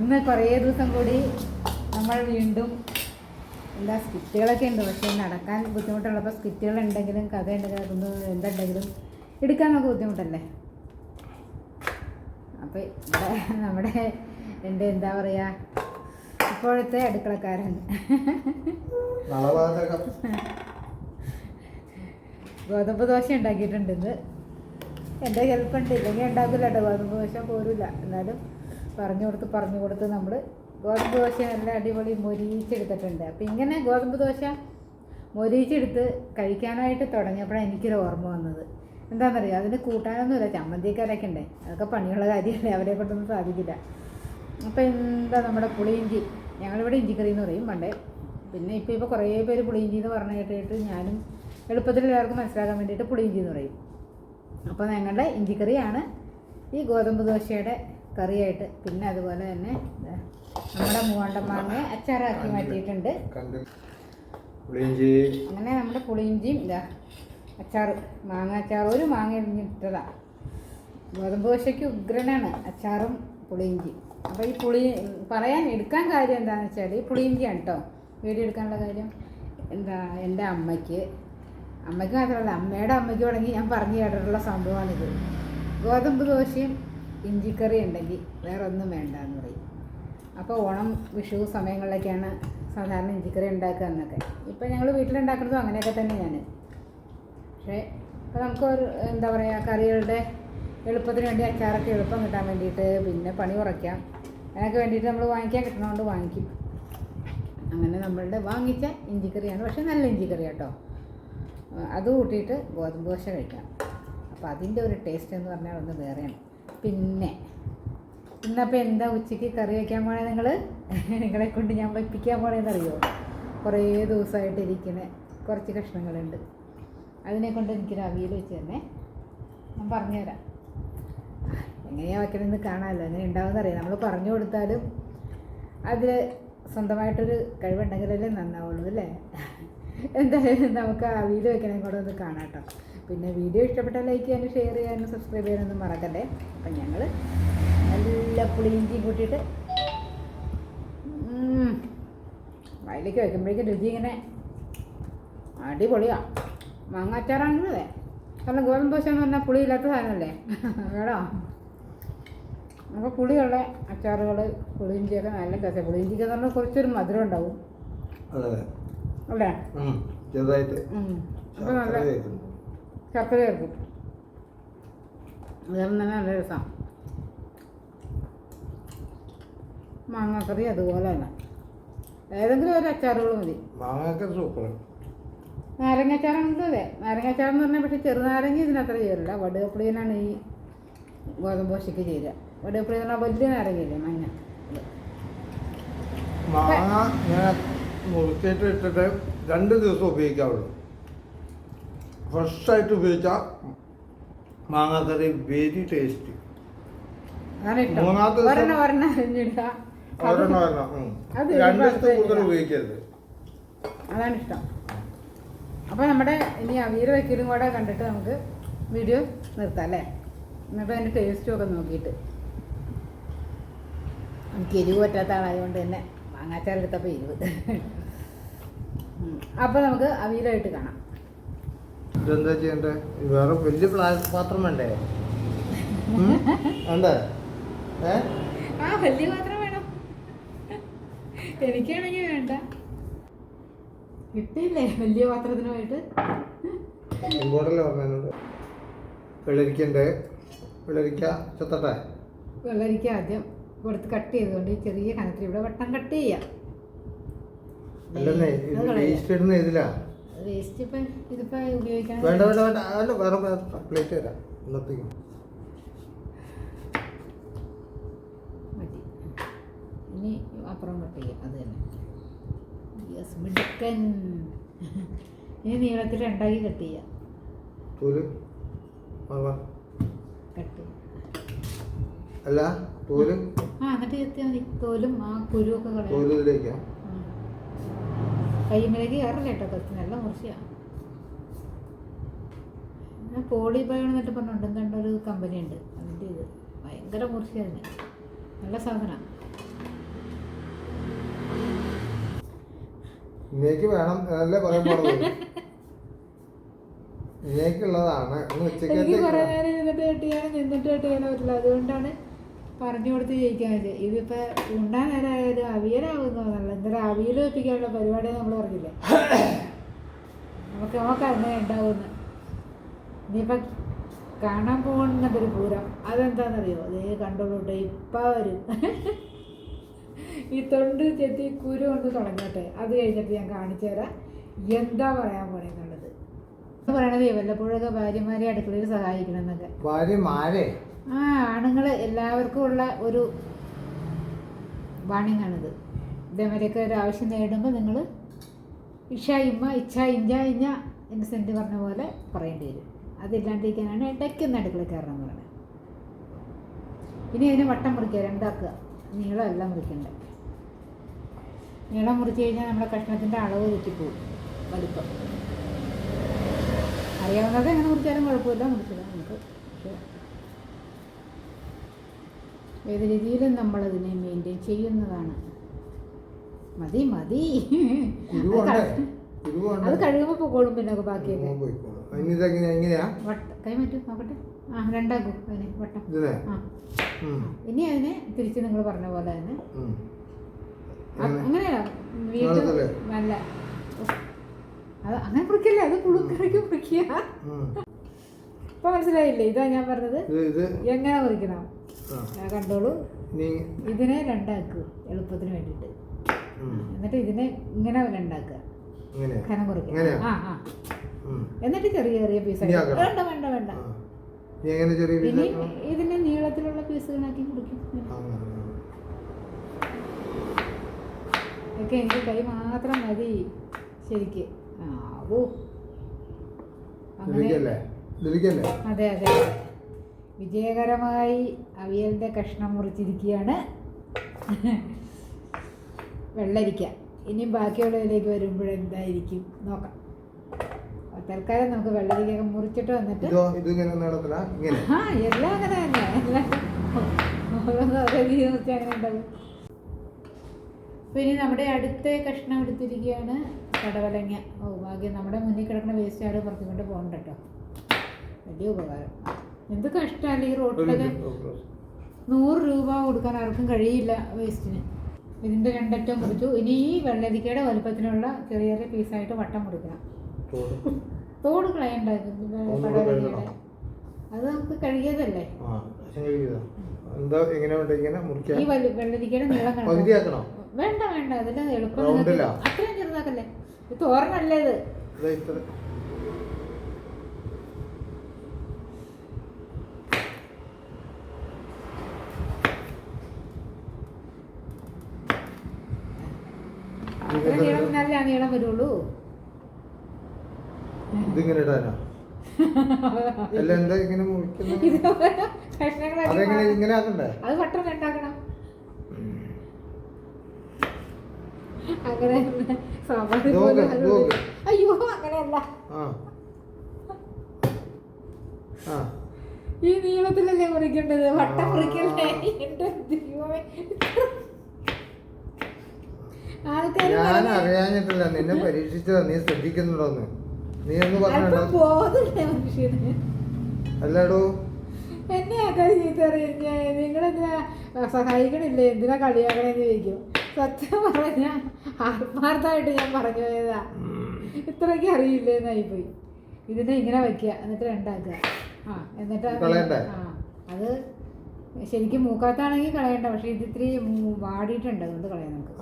ഇന്ന് കുറേ ദിവസം കൂടി നമ്മൾ വീണ്ടും എന്താ സ്കിറ്റുകളൊക്കെ ഉണ്ട്. പക്ഷേ നടക്കാൻ ബുദ്ധിമുട്ടുള്ളപ്പോൾ സ്കിറ്റുകൾ ഉണ്ടെങ്കിലും കഥ ഉണ്ടെങ്കിലും അതൊന്നും എന്തുണ്ടെങ്കിലും എടുക്കാൻ നമുക്ക് ബുദ്ധിമുട്ടല്ലേ? അപ്പോൾ ഇവിടെ നമ്മുടെ എന്റെ എന്താ പറയുക ഇപ്പോഴത്തെ അടുക്കളക്കാരൻ. ഗോതമ്പ് ദോശ ഉണ്ടാക്കിയിട്ടുണ്ട് ഇന്ന്. എന്റെ ഹെൽപ്പ് ഉണ്ട് ഇല്ലെങ്കിൽ ഉണ്ടാക്കില്ല കേട്ടോ. ഗോതമ്പ് ദോശ പോരില്ല എന്നാലും പറഞ്ഞു കൊടുത്ത് പറഞ്ഞു കൊടുത്ത് നമ്മൾ ഗോതമ്പ് ദോശ നല്ല അടിപൊളി മൊരിയിച്ചെടുത്തിട്ടുണ്ട് അപ്പം ഇങ്ങനെ ഗോതമ്പ് ദോശ മൊരിയിച്ചെടുത്ത് കഴിക്കാനായിട്ട് തുടങ്ങിയപ്പോഴാണ് എനിക്കൊരു ഓർമ്മ വന്നത്. എന്താണെന്നറിയോ അതിന് കൂട്ടാനൊന്നുമില്ല. ചമ്മന്തിക്കാരൊക്കെ അരക്കണ്ടേ അതൊക്കെ പണിയുള്ള കാര്യമല്ലേ? അവരെ കൊണ്ടൊന്നും സാധിക്കില്ല. അപ്പോൾ എന്താ നമ്മുടെ പുളിയിഞ്ചി? ഞങ്ങളിവിടെ ഇഞ്ചിക്കറി എന്ന് പറയും പണ്ടേ. പിന്നെ ഇപ്പോൾ ഇപ്പോൾ കുറേ പേര് പുളിയിഞ്ചി എന്ന് പറഞ്ഞ് കേട്ടിട്ട് ഞാനും എളുപ്പത്തിൽ എല്ലാവർക്കും മനസ്സിലാക്കാൻ വേണ്ടിയിട്ട് പുളിയിഞ്ചി എന്ന് പറയും. അപ്പോൾ ഞങ്ങളുടെ ഇഞ്ചിക്കറിയാണ് ഈ ഗോതമ്പ് ദോശയുടെ കറിയായിട്ട്. പിന്നെ അതുപോലെ തന്നെ നമ്മുടെ മൂവാണ്ടൻ മാങ്ങ അച്ചാറാക്കി മാറ്റിയിട്ടുണ്ട്. അങ്ങനെ നമ്മുടെ പുളിയിഞ്ചിയും ഇതാ അച്ചാർ മാങ്ങ അച്ചാർ ഒരു മാങ്ങ ഇട്ടതാ ഗോതമ്പ് ദോശയ്ക്ക് ഉഗ്രനാണ് അച്ചാറും പുളിയിഞ്ചി അപ്പോൾ ഈ പുളി പറയാൻ എടുക്കാൻ കാര്യം എന്താണെന്ന് വെച്ചാൽ ഈ പുളിയിഞ്ചിയാണ് കേട്ടോ വീഡിയോ എടുക്കാനുള്ള കാര്യം? എന്താ എന്റെ അമ്മയ്ക്ക്. അമ്മയ്ക്ക് മാത്രമല്ല അമ്മയുടെ അമ്മയ്ക്ക് തുടങ്ങി ഞാൻ പറഞ്ഞു കേട്ടിട്ടുള്ള സംഭവമാണിത്. ഗോതമ്പ് ദോശയും ഇഞ്ചിക്കറി ഉണ്ടെങ്കിൽ വേറെ ഒന്നും വേണ്ട എന്ന് പറയും. അപ്പോൾ ഓണം വിഷു സമയങ്ങളിലൊക്കെയാണ് സാധാരണ ഇഞ്ചിക്കറി ഉണ്ടാക്കുക എന്നൊക്കെ. ഇപ്പം ഞങ്ങൾ വീട്ടിലുണ്ടാക്കുന്നതും അങ്ങനെയൊക്കെ തന്നെയാണ്. പക്ഷേ ഇപ്പോൾ നമുക്ക് ഒരു എന്താ പറയുക കറികളുടെ എളുപ്പത്തിന് വേണ്ടി അച്ചാറൊക്കെ എളുപ്പം കിട്ടാൻ വേണ്ടിയിട്ട് പിന്നെ പണി കുറയ്ക്കാം. അതിനൊക്കെ വേണ്ടിയിട്ട് നമ്മൾ വാങ്ങിക്കാൻ കിട്ടണതുകൊണ്ട് വാങ്ങിക്കും. അങ്ങനെ നമ്മളുടെ വാങ്ങിച്ച ഇഞ്ചിക്കറിയാണ്. പക്ഷേ നല്ല ഇഞ്ചിക്കറി കേട്ടോ അത് കൂട്ടിയിട്ട് ഗോതമ്പ് ദോശ കഴിക്കാം. അപ്പോൾ അതിന്റെ ഒരു ടേസ്റ്റ് എന്ന് പറഞ്ഞാൽ ഒന്ന് വേറെയാണ്. പിന്നെ. ഇന്നപ്പോൾ എന്താ ഉച്ചയ്ക്ക് കറി വയ്ക്കാൻ പോണേ നിങ്ങൾ നിങ്ങളെ കൊണ്ട് ഞാൻ വയ്പ്പിക്കാൻ പോണേന്നറിയോ? കുറേ ദിവസമായിട്ട് ഇരിക്കുന്ന കുറച്ച് കഷ്ണങ്ങളുണ്ട്. അതിനെ കൊണ്ട് എനിക്ക് അവിയൽ വെച്ച് തന്നെ ഞാൻ പറഞ്ഞുതരാം. എങ്ങനെയാണ് വയ്ക്കണമെന്ന് കാണാമല്ലോ എങ്ങനെ ഉണ്ടാവുമെന്ന് അറിയാം നമ്മൾ പറഞ്ഞു കൊടുത്താലും അതിൽ സ്വന്തമായിട്ടൊരു കഴിവുണ്ടെങ്കിലല്ലേ നന്നാവുള്ളൂ അല്ലേ? എന്തായാലും നമുക്ക് അവിയൽ വെക്കണേ കൂടെ ഒന്ന് കാണാം കേട്ടോ. പിന്നെ വീഡിയോ ഇഷ്ടപ്പെട്ടാൽ ലൈക്ക് ചെയ്യാനും ഷെയർ ചെയ്യാനും സബ്സ്ക്രൈബ് ചെയ്യാനൊന്നും മറക്കല്ലേ? അപ്പം ഞങ്ങൾ നല്ല പുളിയിഞ്ചിയും കൂട്ടിയിട്ട് വായിലേക്ക് വെക്കുമ്പോഴേക്കും രുചി ഇങ്ങനെ അടിപൊളിയാണ് മാങ്ങ അതെ കാരണം ഗോതമ്പ് ദോശ എന്ന് പറഞ്ഞാൽ പുളിയില്ലാത്ത സാധനമല്ലേ? വേണോ? അപ്പോൾ പുളിയുള്ള അച്ചാറുകൾ പുളിയിഞ്ചിയൊക്കെ നല്ല ടേസ്റ്റ് പുളിയിഞ്ചിക്ക് എന്ന് പറഞ്ഞാൽ കുറച്ചൊരു മധുരം ഉണ്ടാവും. അല്ലേ? ചെറുതായിട്ട്. അപ്പോൾ നല്ല ശർക്കര ചേർക്കും അതുകൊണ്ട് തന്നെ നല്ല രസമാണ് മാങ്ങാക്കറി അതുപോലെ തന്നെ. ഏതെങ്കിലും ഒരു അച്ചാറുകൾ മതി. നാരങ്ങാച്ചാറാണെങ്കിൽ സൂപ്പർ നാരങ്ങ അതെ നാരങ്ങ അച്ചാർ എന്ന് പറഞ്ഞാൽ പക്ഷേ ചെറുനാരങ്ങ ഇതിനത്ര ചേരില്ല വടുകപ്പുളിയനാണ് ഈ ഗോതമ്പ് ദോശയ്ക്ക് ചേരുക. വടുകപ്പുളി എന്ന് പറഞ്ഞാൽ വലിയ നാരങ്ങയില്ലേ മഞ്ഞ. മാങ്ങ ഞാൻ മുറിച്ചിട്ട് ഇട്ടിട്ട് രണ്ട് ദിവസം ഉപയോഗിക്കാവുള്ളൂ. ഫ്രഷായിട്ട് ഉപയോഗിച്ച മാങ്ങാക്കറി വെരി ടേസ്റ്റി. അപ്പൊ ഇഷ്ടം മൂന്നാമത്തെ ദിവസം- ഒരെണ്ണം ഒരെണ്ണം അരിഞ്ഞിടുക അത് ഒരെണ്ണം ഒരെണ്ണം ഉം. അത് രണ്ട് ദിവസത്തെ ഒരുപാട് കൂടുതൽ ഉപയോഗിക്കരുത്. അതാണ് ഇഷ്ടം. അപ്പോൾ നമ്മുടെ ഇനി അവിയൽ വയ്ക്കലും കൂടെ കണ്ടിട്ട് നമുക്ക് വീഡിയോ നിർത്താം അല്ലേ? എന്നിട്ട് അതിന്റെ ടേസ്റ്റും ഒക്കെ നോക്കിയിട്ട്. എനിക്ക് എരിവ് പറ്റാത്ത ആളായതുകൊണ്ട് തന്നെ മാങ്ങാച്ചാർ എടുത്തപ്പോൾ എരിവ്. അപ്പോൾ നമുക്ക് അവിയലായിട്ട് കാണാം. ഇതെന്താ ചെയ്യണ്ടേ? വേറെ വലിയ പ്ലാസ് പാത്രം വേണ്ടേ? ഉം? വേണ്ടേ? ഏ? ആ വലിയ പാത്രം വേണം. എനിക്കാണെങ്കിൽ വേണ്ട. കിട്ടിയില്ലേ വലിയ പാത്രത്തിനുമായിട്ട് ഇമ്പോർട്ടല്ലേ പറഞ്ഞത് വെള്ളരിക്കണ്ടേ വെള്ളരിക്ക ചത്തട്ടെ? വെള്ളരിക്ക ആദ്യം കൊടുത്ത് കട്ട് ചെയ്തുകൊണ്ട് ചെറിയ കനത്തിൽ ഇവിടെ വട്ടം കട്ട് ചെയ്യാം. അല്ലെന്നേ ഇടുന്ന വേസ്റ്റ് ഇപ്പം ഇതിപ്പോൾ ഉപയോഗിക്കാൻ വേണ്ട വേണ്ട വേണ്ട. അല്ല വേറെ പ്ലേറ്റ് തരാം. ഇന്നത്തേക്ക്. മതി. ഇനി അപ്പുറം കട്ട് ചെയ്യാം അത് തന്നെ. യെസ് മിടുക്കൻ. ഇനി നീളത്തിൽ രണ്ടാക്കി കട്ട് ചെയ്യാം. കട്ട് അല്ല തൂൽ ആ എന്നിട്ട് ചെത്തിയാൽ മതി. തോലും ആ കുരുവൊക്കെ കളയാം. തൂൽ കയ്യുമ്പിലേക്ക് കയറില്ല കേട്ടോ കത്തി നല്ല മുറിച്ചാണ് പിന്നെ പോളി ബയോൺ എന്നിട്ട് പറഞ്ഞുണ്ട് കണ്ട ഒരു കമ്പനി ഉണ്ട്. അതിന്റെ ഇത്. ഭയങ്കര മുറിച്ചതിന് നല്ല സാധനമാണ് ഇനിക്ക് വേണം അല്ലേ പറയാൻ പാടുള്ളൂ ഇനിക്കുള്ളതാണ് ഉച്ചക്കത്തെ നിന്നിട്ട് കെട്ടിയാണ് നിന്നിട്ട് കെട്ടിയാണ് പറ്റില്ല അതുകൊണ്ടാണ് പറഞ്ഞു കൊടുത്ത് ജയിക്കാൻ ഇതിപ്പോ ഉണ്ണാൻ നേരമായാലും അവിയലാവുന്നു. നല്ല എന്തായാലും അവിയൽ വെപ്പിക്കാനുള്ള പരിപാടി നമ്മൾ പറഞ്ഞില്ലേ? നമുക്ക് നമുക്ക് അങ്ങനെ ഉണ്ടാവുമെന്ന്. ഇനിയിപ്പം കാണാൻ പോകുന്നൊരു പൂരം. അതെന്താണെന്നറിയോ അതേ കണ്ടോളൂട്ടെ ഇപ്പം വരും. ഈ തൊണ്ട് ചെത്തി കുരു കൊണ്ട് തുടങ്ങട്ടെ. അത് കഴിഞ്ഞിട്ട് ഞാൻ കാണിച്ചു തരാം. എന്താ പറയാൻ പോണെന്നുള്ളത്. പറയണത് വല്ലപ്പോഴൊക്കെ ഭാര്യമാരെ അടുക്കളയിൽ സഹായിക്കണം എന്നൊക്കെ ഭാര്യ മാരെ ആ ആണുങ്ങൾ എല്ലാവർക്കും ഉള്ള ഒരു വാണിങ്ങാണിത്. ഇതേമാതിരിയൊക്കെ ഒരു ആവശ്യം നേടുമ്പോൾ നിങ്ങൾ ഇഷ ഇമ്മ ഇച്ഛ ഇഞ്ച ഇഞ്ഞ ഇൻസെന്റ് സെന്റ് പറഞ്ഞ പോലെ പറയേണ്ടി വരും. അതില്ലാണ്ടിരിക്കാനാണ് ഇടയ്ക്കൊന്ന് അടുക്കള കയറണം പറയുന്നത്. ഇനി അതിന് വട്ടം മുറിക്കുക രണ്ടാക്കുക. നീളമല്ല മുറിക്കണ്ടേ? നീളം മുറിച്ച് കഴിഞ്ഞാൽ നമ്മുടെ കഷ്ണത്തിന്റെ അളവ് തെറ്റിപ്പോവും വലുപ്പം. അറിയാവുന്നത് എങ്ങനെ മുറിച്ചാലും കുഴപ്പമില്ല മുറിച്ചില്ല നമുക്ക് പക്ഷേ ഏത് രീതിയിലും നമ്മളതിനെ മെയിന്റെയിൻ ചെയ്യുന്നതാണ്. മതി മതി. അത് കഴുകുമ്പോൾ പൊക്കോളും പിന്നെ ബാക്കിയൊക്കെ കൈ മാറ്റും നോക്കട്ടെ. ആ രണ്ടാക്കും അതിനെ വട്ടം. ആ. ഇനി അതിനെ തിരിച്ച് നിങ്ങൾ പറഞ്ഞ പോലെ തന്നെ. അങ്ങനെയല്ല. വീണ്ടും നല്ല. അത് അങ്ങനെ അത് പുളുക്കറിക്ക് പൊറിക്കുക ഇപ്പൊ മനസ്സിലായില്ലേ? ഇതാ ഞാൻ പറഞ്ഞത്. എങ്ങനെ ആ, കണ്ടോളൂ. ഇതിനെ രണ്ടാക്കുക എളുപ്പത്തിന് വേണ്ടിയിട്ട്. എന്നിട്ട് ഇതിനെ ഇങ്ങനെ രണ്ടാക്കുക. കനം കുറയ്ക്കുക? ആ ആ. എന്നിട്ട് ചെറിയ ചെറിയ പീസ്? വേണ്ട വേണ്ട വേണ്ട. ചെറിയ ഇതിനെ നീളത്തിലുള്ള പീസുകളാക്കി കുടിക്കും ഒക്കെ എനിക്ക് കൈ മാത്രം മതി. ശരിക്ക്. ആ ഓ അങ്ങനെ. അതെ അതെ. വിജയകരമായി അവിയലിന്റെ കഷ്ണം മുറിച്ചിരിക്കുകയാണ്. വെള്ളരിക്ക. ഇനിയും ബാക്കിയുള്ളതിലേക്ക് വരുമ്പോഴെന്തായിരിക്കും നോക്കാം. തൽക്കാലം നമുക്ക് വെള്ളരിക്ക മുറിച്ചിട്ട് വന്നിട്ട് ആ എല്ലാം അങ്ങനെ തന്നെ. എല്ലാം ഓരോന്ന് ഓരോ അങ്ങനെ ഉണ്ടാവും. നമ്മുടെ അടുത്ത കഷ്ണം എടുത്തിരിക്കുകയാണ് കടവലങ്ങ. ഓ ഭാഗ്യം. നമ്മുടെ മുന്നിൽ കിടക്കുന്ന വേസ്റ്റ് ആട് പുറത്തുകൊണ്ട് പോകണ്ട കേട്ടോ. വലിയ ഉപകാരം. എന്ത് കഷ്ടമല്ല ഈ റോട്ടിലൊക്കെ. നൂറ് രൂപ കൊടുക്കാൻ ആർക്കും കഴിയില്ല വേസ്റ്റിന്. ഇതിന്റെ രണ്ടറ്റം മുറിച്ചു ഇനി ഈ വെള്ളരിക്കയുടെ വലുപ്പത്തിനുള്ള ചെറിയ ചെറിയ പീസായിട്ട് വട്ടം കൊടുക്കണം തോട്. കളയണ്ട. അത് നമുക്ക് കഴുകിയതല്ലേ ഈ വെള്ളരിക്കയുടെ നീളം. വേണ്ട വേണ്ട. അതിൽ എളുപ്പം അത്രയും ചെറുതാക്കല്ലേ? ഇത് തോരനല്ലേ ഇത് ഇതാ ഇത്ര അത്ര നീളം വരുള്ളൂ. ഇതിങ്ങനെ ഇടാനാ? അല്ല എന്താ ഇങ്ങനെ മുറിക്കുന്നത് ഇങ്ങനെ ആക്കണ്ടേ? അത് പെട്ടെന്ന് ഉണ്ടാക്കണം അങ്ങനെ അയ്യോ അങ്ങനെയല്ല. ഈ നീളത്തിലല്ലേ മുറിക്കേണ്ടത്? വട്ടം മുറിക്കല്ലേ? എന്റെ ദൈവമേ. ഞാൻ അറിയാഞ്ഞിട്ടില്ല. നിന്നെ പരീക്ഷിച്ചതാ. നീ ശ്രദ്ധിക്കുന്നുണ്ടോന്ന്. നീ ഒന്ന് പറഞ്ഞോ അല്ലടോ. എന്നെ ആൾക്കാർ അറിയാം നിങ്ങളെന്തിനാ സഹായിക്കണില്ലേ? എന്തിനാ കളിയാക്കണേന്ന് ചോദിക്കും. സത്യം പറഞ്ഞ ആത്മാർത്ഥമായിട്ട് ഞാൻ പറഞ്ഞു പോയതാ. ഇത്രയ്ക്ക് അറിയില്ലേന്നായിപ്പോയി ഇതിനെ ഇങ്ങനെ വയ്ക്കുക എന്നിട്ട് രണ്ടാക്കുക ആ എന്നിട്ട് ആ അത് ശരിക്കും മൂക്കാത്താണെങ്കിൽ കളയണ്ട. പക്ഷെ ഇത് ഇത്തിരി വാടിയിട്ടുണ്ട്. അതുകൊണ്ട് കളയാം നമുക്ക്.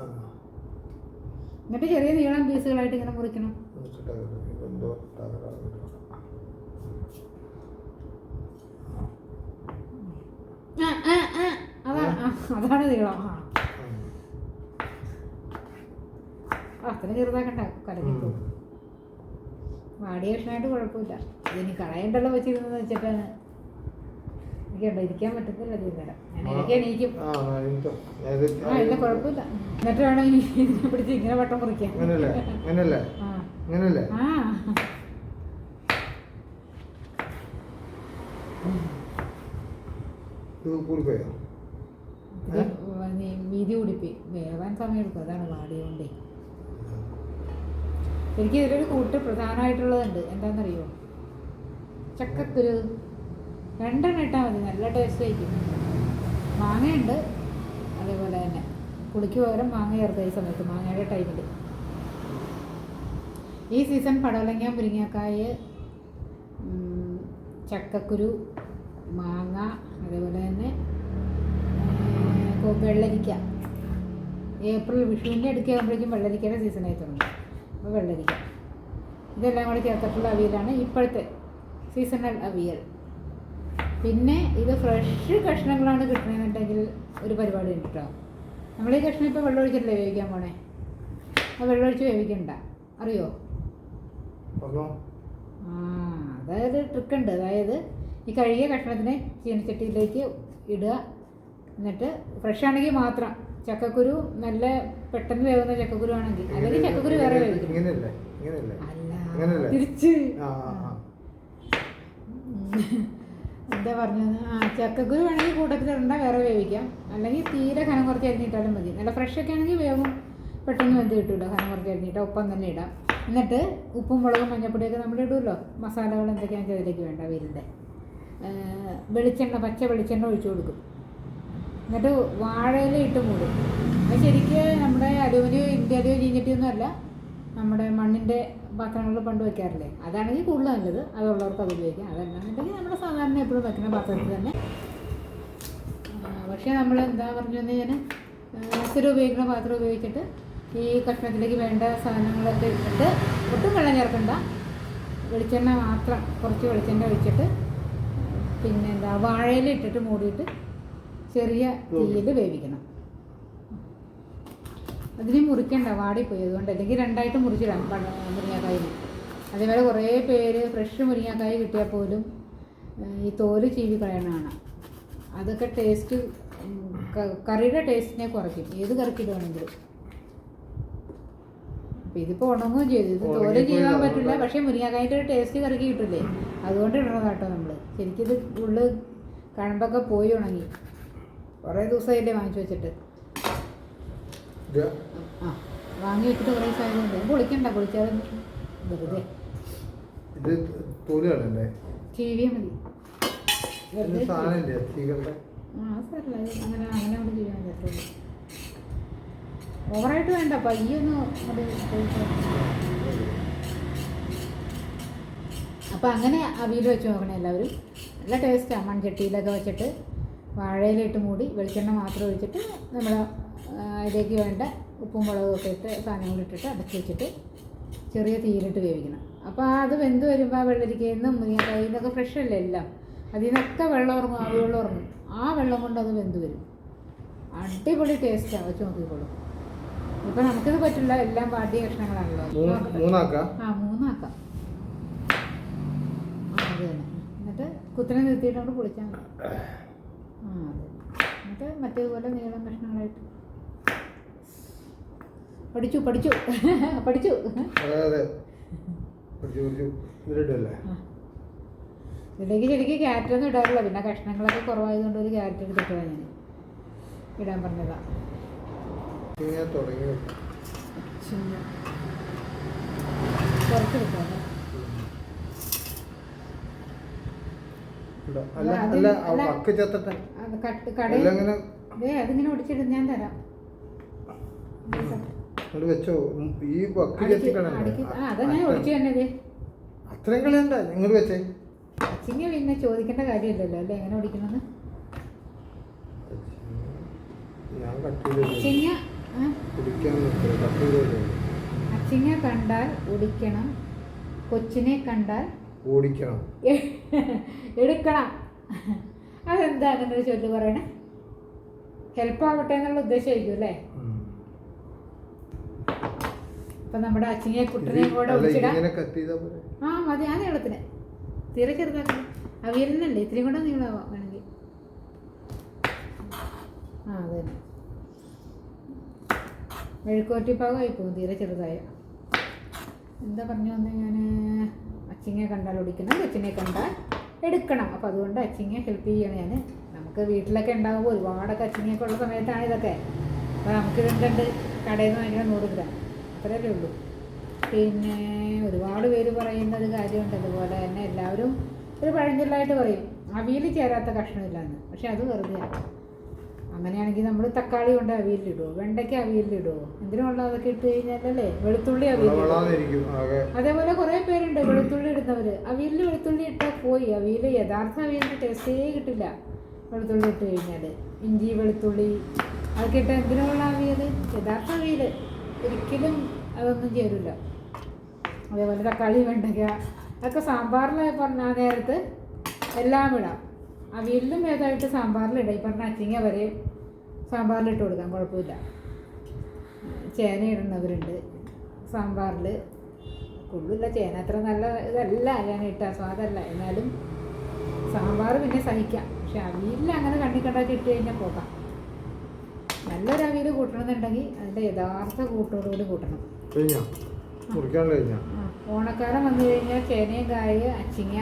എന്നിട്ട് ചെറിയ നീളം പീസുകളായിട്ട് ഇങ്ങനെ മുറിക്കണം. അതാണ് നീളം. ആ. അത്ര ചെറുതാക്കണ്ട കലക്കിപ്പോ. വാടിയ കഷ്ണമായിട്ട് കുഴപ്പമില്ല. ഇനി കളയണ്ടല്ലോ വെച്ചിരുന്നെന്ന് വെച്ചിട്ടാണ്. എനിക്കുണ്ടോ ഇരിക്കാൻ പറ്റത്തില്ല ഞാൻ ഇടയ്ക്ക് എണീക്കും. ആ, ആ, ആ ഇല്ല കുഴപ്പമില്ല. എന്നിട്ട് വേണം എനിക്ക് ഇതിനെ പിടിച്ച് ഇങ്ങനെ വട്ടം ആ. വീതി വേവാൻ സമയമെടുക്കും. അതാണ് വാടിയോണ്ടേ എനിക്ക് ഇതിലൊരു കൂട്ട് പ്രധാനമായിട്ടുള്ളതുണ്ട്. എന്താണെന്നറിയോ? ചക്കക്കുരു. രണ്ടെണ്ണം ഇട്ടാൽ മതി നല്ല ടേസ്റ്റ് ആയിരിക്കും. മാങ്ങയുണ്ട് അതേപോലെ തന്നെ. പുളിക്ക് പകരം മാങ്ങ ചേർത്ത ഈ സമയത്ത് മാങ്ങയുടെ ടൈമിൽ ഈ സീസൺ പടവലങ്ങ മുരിങ്ങക്കായ് ചക്കക്കുരു മാങ്ങ അതേപോലെ തന്നെ വെള്ളരിക്ക. ഏപ്രിൽ വിഷുവിന്റെ അടുക്കാകുമ്പോഴേക്കും വെള്ളരിക്കയുടെ സീസണായി തുടങ്ങും. അപ്പോൾ വെള്ളരിക്ക. ഇതെല്ലാം കൂടി ചേർത്തിട്ടുള്ള അവിയലാണ് ഇപ്പോഴത്തെ സീസണൽ അവിയൽ. പിന്നെ ഇത് ഫ്രഷ് കഷ്ണങ്ങളാണ് കിട്ടണമെന്നുണ്ടെങ്കിൽ ഒരു പരിപാടി ഉണ്ട് കേട്ടോ നമ്മൾ ഈ കഷ്ണം ഇപ്പോൾ വെള്ളമൊഴിച്ചല്ലേ വേവിക്കാൻ പോണേ? ആ വെള്ളമൊഴിച്ച് വേവിക്കണ്ട. അറിയോ? ആ അതായത് ട്രിക്ക് ഉണ്ട് അതായത് ഈ കഴുകിയ കഷ്ണത്തിനെ ചീനച്ചട്ടിയിലേക്ക് ഇടുക. എന്നിട്ട് ഫ്രഷ് ആണെങ്കിൽ മാത്രം. ചക്കക്കുരു നല്ല പെട്ടെന്ന് വേവുന്ന ചക്കക്കുരു ആണെങ്കിൽ. അല്ലെങ്കിൽ ചക്കക്കുരു വേറെ വേവിക്കും. അല്ല? തിരിച്ച്. എന്താ പറഞ്ഞത്? ആ ചക്കക്കുരു വേണമെങ്കിൽ കൂട്ടത്തിൽ ഇടണ്ട വേറെ വേവിക്കാം. അല്ലെങ്കിൽ തീരെ കനം കുറച്ച് അരിഞ്ഞിട്ടാലും മതി. നല്ല ഫ്രഷ് ഒക്കെ ആണെങ്കിൽ വേവും. പെട്ടെന്ന് വെന്ത് കിട്ടില്ല കനം കുറച്ച് അരിഞ്ഞിട്ട്. ഒപ്പം തന്നെ ഇടാം. എന്നിട്ട് ഉപ്പും മുളകും മഞ്ഞപ്പൊടിയൊക്കെ നമ്മൾ ഇടുമല്ലോ മസാലകൾ എന്തൊക്കെയാണെന്ന് വെച്ചാൽ അതിലേക്ക് വേണ്ട വീരിന്റെ വെളിച്ചെണ്ണ പച്ച വെളിച്ചെണ്ണ ഒഴിച്ചു കൊടുക്കും. എന്നിട്ട് വാഴയില ഇട്ട് മൂടും. അത് ശരിക്കും നമ്മുടെ അലുമിനിയം ഇന്ത്യയിലെയോ ചീഞ്ഞിട്ടിയൊന്നും അല്ല നമ്മുടെ മണ്ണിന്റെ പാത്രങ്ങളിൽ പണ്ട് വെക്കാറില്ലേ? അതാണെങ്കിൽ കൂടുതൽ നല്ലത്. അതുള്ളവർക്ക് അത് ഉപയോഗിക്കാം. അതല്ലാന്നുണ്ടെങ്കിൽ നമ്മുടെ സാധാരണ എപ്പോഴും വെക്കുന്ന പാത്രത്തിൽ തന്നെ. പക്ഷേ നമ്മൾ എന്താ പറഞ്ഞു കഴിഞ്ഞാൽ സ്ഥിരം ഉപയോഗിക്കുന്ന പാത്രം ഉപയോഗിച്ചിട്ട് ഈ കഷ്ണത്തിലേക്ക് വേണ്ട സാധനങ്ങളൊക്കെ ഇട്ടിട്ട് ഒട്ടും വെള്ളം ചേർക്കണ്ട. വെളിച്ചെണ്ണ മാത്രം കുറച്ച് വെളിച്ചെണ്ണ ഒഴിച്ചിട്ട് പിന്നെ എന്താ വാഴയിലിട്ടിട്ട് മൂടിയിട്ട് ചെറിയ തീയിൽ വേവിക്കണം. അതിനെ മുറിക്കണ്ട വാടിപ്പോയി. അതുകൊണ്ട് അല്ലെങ്കിൽ രണ്ടായിട്ട് മുറിച്ചിടാം. മുരിങ്ങാക്കായിൽ അതേപോലെ കുറേ പേര് ഫ്രഷ് മുരിങ്ങാക്കായ കിട്ടിയാൽ പോലും ഈ തോൽ ചീവി കളയണതാണ്. അതൊക്കെ ടേസ്റ്റ് കറിയുടെ ടേസ്റ്റിനെ കുറയ്ക്കും. ഏത് കറിക്കിടുവാണെങ്കിലും അപ്പം ഇതിപ്പോൾ ഉണങ്ങുകയും ചെയ്തു. ഇത് തോൽ ചെയ്യാൻ പറ്റില്ല. പക്ഷേ മുരിങ്ങാക്കായന്റെ ഒരു ടേസ്റ്റ് കറിക്ക് കിട്ടില്ലേ? അതുകൊണ്ട് ഇടണം കേട്ടോ നമ്മൾ ശരിക്കും ഇത് ഉള്ളു കഴമ്പൊക്കെ പോയി ഉണങ്ങി. കുറേ ദിവസമായില്ലേ വാങ്ങിച്ചു വെച്ചിട്ട്. വാങ്ങി വെച്ചിട്ട് കുറേ സാധനമുണ്ട്. പൊളിക്കണ്ട പൊളിച്ചാൽ വെറുതെ. ഇത് തോലുകളല്ലേ ചീവിയാൽ മതി. ഇത് വെറുതെ സാധനമില്ലേ? തീകളുടെ ആ സാറല്ല അങ്ങനെ അങ്ങനെ കൊണ്ട് ചെയ്യാൻ പറ്റുള്ളൂ ഓവറായിട്ട് വേണ്ട. പയ്യൊന്ന് അത് അപ്പോൾ അങ്ങനെ അവിയൽ വെച്ച് നോക്കണേ എല്ലാവരും. നല്ല ടേസ്റ്റാണ് മൺചട്ടിയിലൊക്കെ വെച്ചിട്ട് വാഴയിലിട്ട് മൂടി വെളിച്ചെണ്ണ മാത്രം ഒഴിച്ചിട്ട് നമ്മൾ അതിലേക്ക് വേണ്ട ഉപ്പും മുളകും ഒക്കെ ഇട്ട് സാധനങ്ങൾ ഇട്ടിട്ട് അടച്ച് വെച്ചിട്ട് ചെറിയ തീയിലിട്ട് വേവിക്കണം. അപ്പോൾ അത് വെന്ത് വരുമ്പോൾ ആ വെള്ളരിക്കയിൽ നിന്നും മുരിങ്ങക്കായിൽ നിന്നൊക്കെ ഫ്രഷ് അല്ലേ എല്ലാം? അതിൽ നിന്നൊക്കെ വെള്ളം ഉറങ്ങും ആ വെള്ളം ഉറങ്ങും ആ വെള്ളം കൊണ്ട് അത് വെന്ത് വരും. അടിപൊളി ടേസ്റ്റാണ് വെച്ച് നോക്കിക്കോളും. ഇപ്പം നമുക്കിത് പറ്റില്ല എല്ലാം പാട്ടിയ കഷ്ണങ്ങളാണല്ലോ. മൂന്നാക്കാം? ആ മൂന്നാക്കാം. ആ അത് തന്നെ. എന്നിട്ട് കുത്തിനെ നിർത്തിയിട്ട് കൊണ്ട് പൊളിച്ചാൽ മതി. ആ അതെ. എന്നിട്ട് മറ്റേതുപോലെ നീളം കഷ്ണങ്ങളായിട്ട് പഠിച്ചു പഠിച്ചു. പഠിച്ചു. അതെ അതെ. ക്യാരറ്റ് ഒന്നും. ഇതിലേക്ക് ക്യാരറ്റൊന്നും ഇടാറില്ല. പിന്നെ കഷ്ണങ്ങളൊക്കെ കുറവായതുകൊണ്ട് ഒരു ക്യാരറ്റ് എടുത്തിട്ടാണ് ഞാൻ. ഇടാൻ പറഞ്ഞതാ. കടയിൽ അതിങ്ങനെ ഒടിച്ചിട്ട് ഞാൻ തരാം. അങ്ങോട്ട് വെച്ചോ ഈ വക്കി ദേ അത്രയും കളയണ്ട നിങ്ങൾ വെച്ചേ. അച്ചിങ്ങ പിന്നെ ചോദിക്കേണ്ട കാര്യമില്ലല്ലോ അല്ലേ? എങ്ങനെ ഓടിക്കണമെന്ന് അച്ചിങ്ങ അച്ചിങ്ങ കണ്ടാൽ ഓടിക്കണം കൊച്ചിനെ കണ്ടാൽ ഓടിക്കണം. എടുക്കണം. അതെന്താ അങ്ങനെ പറയണേ? ഹെൽപ്പ് ആവട്ടെ എന്നുള്ള ഉദ്ദേശമായിരിക്കും അല്ലേ? ഇപ്പൊ നമ്മുടെ അച്ഛനെ കുട്ടനെയും കൂടെ ആ മതി ആ നീളത്തിന്. തീരെ ചെറുതാക്കി അവിയലിനല്ലേ ഇത്തിരി കൂടെ നീളമാവാം വേണമെങ്കിൽ. ആ അതെ. മെഴുക്കോറ്റി പാകമായി പോകും തീരെ ചെറുതായ. എന്താ പറഞ്ഞു വന്ന് ഞാൻ അച്ചിങ്ങയെ കണ്ടാൽ ഒടിക്കണം അച്ഛനെ കണ്ടാൽ എടുക്കണം. അപ്പോൾ അതുകൊണ്ട് അച്ചിങ്ങയെ ഹെൽപ്പ് ചെയ്യണം ഞാൻ നമുക്ക് വീട്ടിലൊക്കെ ഉണ്ടാകുമ്പോൾ ഒരുപാടൊക്കെ അച്ചിങ്ങയൊക്കെ ഉള്ള സമയത്താണ് ഇതൊക്കെ. അപ്പോൾ നമുക്ക് ഇതുണ്ട് കടയിൽ നിന്ന് വാങ്ങിക്കണം നൂറ് ഗ്രാം. അത്രയല്ലേ ഉള്ളൂ. പിന്നെ ഒരുപാട് പേര് പറയുന്നത് കാര്യമുണ്ട്. അതുപോലെ തന്നെ എല്ലാവരും ഒരു പഴഞ്ചൊല്ലായിട്ട് പറയും. അവിയൽ ചേരാത്ത കഷ്ണമില്ലാന്ന്. പക്ഷെ അത് വെറുതെ അങ്ങനെയാണെങ്കിൽ നമ്മൾ തക്കാളി കൊണ്ട് അവിയലിടുമോ വെണ്ടയ്ക്ക് അവിയലിടുമോ എന്തിനുള്ള അതൊക്കെ ഇട്ട് കഴിഞ്ഞാലല്ലേ? വെളുത്തുള്ളി ആകെ അതേപോലെ കുറേ പേരുണ്ട് വെളുത്തുള്ളി ഇടുന്നവര്. അവിയലിൽ വെളുത്തുള്ളി ഇട്ടാൽ പോയി. അവിയൽ യഥാർത്ഥ അവിയലിന്റെ ടേസ്റ്റേ കിട്ടില്ല. വെളുത്തുള്ളി ഇട്ട് കഴിഞ്ഞാൽ ഇഞ്ചി വെളുത്തുള്ളി അതൊക്കെ ഇട്ട് എന്തിനുള്ള അവിയൽ യഥാർത്ഥ അവിയൽ ഒരിക്കലും അതൊന്നും ചേരില്ല അതേപോലെ തക്കാളി വെണ്ടയ്ക്ക അതൊക്കെ സാമ്പാറിൽ പറഞ്ഞ നേരത്ത് എല്ലാം ഇടാം. അവിയലിലും ഏതായിട്ട് സാമ്പാറിലിടാം ഈ പറഞ്ഞ അച്ചിങ്ങ വരെ സാമ്പാറിലിട്ട് കൊടുക്കാം കുഴപ്പമില്ല. ചേന ഇടുന്നവരുണ്ട് സാമ്പാറിൽ കൊള്ളില്ല ചേന അത്ര നല്ല ഇതല്ല ഞാൻ ഇട്ട സ്വാദല്ല. എന്നാലും സാമ്പാർ പിന്നെ സഹിക്കാം. പക്ഷെ അവിയലിൽ അങ്ങനെ കണ്ണിക്കണ്ടാക്കി ഇട്ട് കഴിഞ്ഞാൽ പോകാം. നല്ലൊരു അവിയൽ കൂട്ടണമെന്നുണ്ടെങ്കിൽ അതിന്റെ യഥാർത്ഥ കൂട്ടോടുകൂടി കൂട്ടണം. കഴിഞ്ഞാ? മുറിക്കാൻ കഴിഞ്ഞാ? ആ, ഓണക്കാലം വന്നു കഴിഞ്ഞാൽ ചേനയും കായ അച്ചിങ്ങ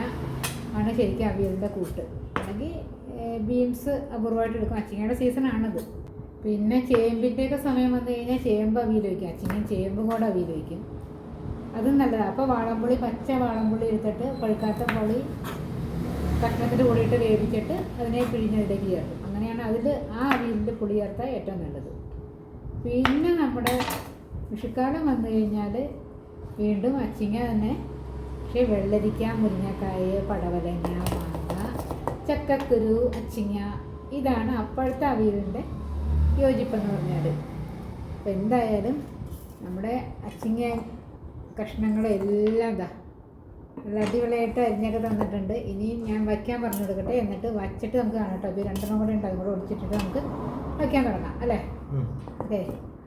ആണ് ശരിക്കും അവിയലിന്റെ കൂട്ട്. അല്ലെങ്കിൽ ബീൻസ് അപൂർവമായിട്ട് എടുക്കും. അച്ചിങ്ങയുടെ സീസണാണിത് പിന്നെ ചേമ്പിന്റെയൊക്കെ സമയം വന്നു കഴിഞ്ഞാൽ ചേമ്പ് അവിയൽ വയ്ക്കും. അച്ചിങ്ങയും ചേമ്പും കൂടെ അവിയൽ വയ്ക്കും. അതും നല്ലതാണ് അപ്പോൾ വാളംപുളി പച്ച വാളംപുളി എടുത്തിട്ട് പഴുക്കാത്ത പൊളി കഷ്ണത്തിന്റെ കൂടിയിട്ട് വേവിച്ചിട്ട് അതിനെ പിഴിഞ്ഞതിലേക്ക് ചേർക്കും. അതിൽ ആ അവിയലിന്റെ പുളി ചേർത്താൽ ഏറ്റവും നല്ലത്. പിന്നെ നമ്മുടെ കൃഷിക്കാലം വന്നു കഴിഞ്ഞാൽ വീണ്ടും അച്ചിങ്ങ തന്നെ പക്ഷേ വെള്ളരിക്ക മുരിങ്ങക്കായ പടവലങ്ങ മാങ്ങ ചക്കക്കുരു അച്ചിങ്ങ ഇതാണ് അപ്പോഴത്തെ അവിയലിന്റെ യോജിപ്പെന്ന് പറഞ്ഞാൽ അപ്പോൾ എന്തായാലും നമ്മുടെ അച്ചിങ്ങ കഷ്ണങ്ങളെല്ലാം ഇതാ നല്ല അടിപൊളിയായിട്ട് അരിഞ്ഞൊക്കെ തന്നിട്ടുണ്ട്. ഇനിയും ഞാൻ വയ്ക്കാൻ പറഞ്ഞു കൊടുക്കട്ടെ. എന്നിട്ട് വച്ചിട്ട് നമുക്ക് കാണാം കേട്ടോ. ഇപ്പോൾ രണ്ടെണ്ണം കൂടെ ഉണ്ട്. അതുകൂടെ ഒടിച്ചിട്ടിട്ട് നമുക്ക് വയ്ക്കാൻ തുടങ്ങാം. അല്ലേ? ഇത്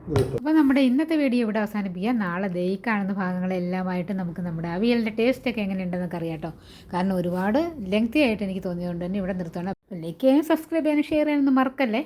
കിട്ടും. അപ്പോൾ നമ്മുടെ ഇന്നത്തെ വീഡിയോ ഇവിടെ അവസാനിപ്പിക്കാം. നാളെ ദേ കാണുന്ന ഭാഗങ്ങളെല്ലാമായിട്ട് നമുക്ക് നമ്മുടെ അവിയലിന്റെ ടേസ്റ്റ് ഒക്കെ എങ്ങനെയുണ്ടെന്നൊക്കെ അറിയാം കേട്ടോ. കാരണം ഒരുപാട് ലെങ്തി ആയിട്ട് എനിക്ക് തോന്നിയതുകൊണ്ട് തന്നെ ഇവിടെ നിർത്തണം. ലൈക്ക് ചെയ്യാനും സബ്സ്ക്രൈബ് ചെയ്യാനും ഷെയർ ചെയ്യാനൊന്നും മറക്കല്ലേ?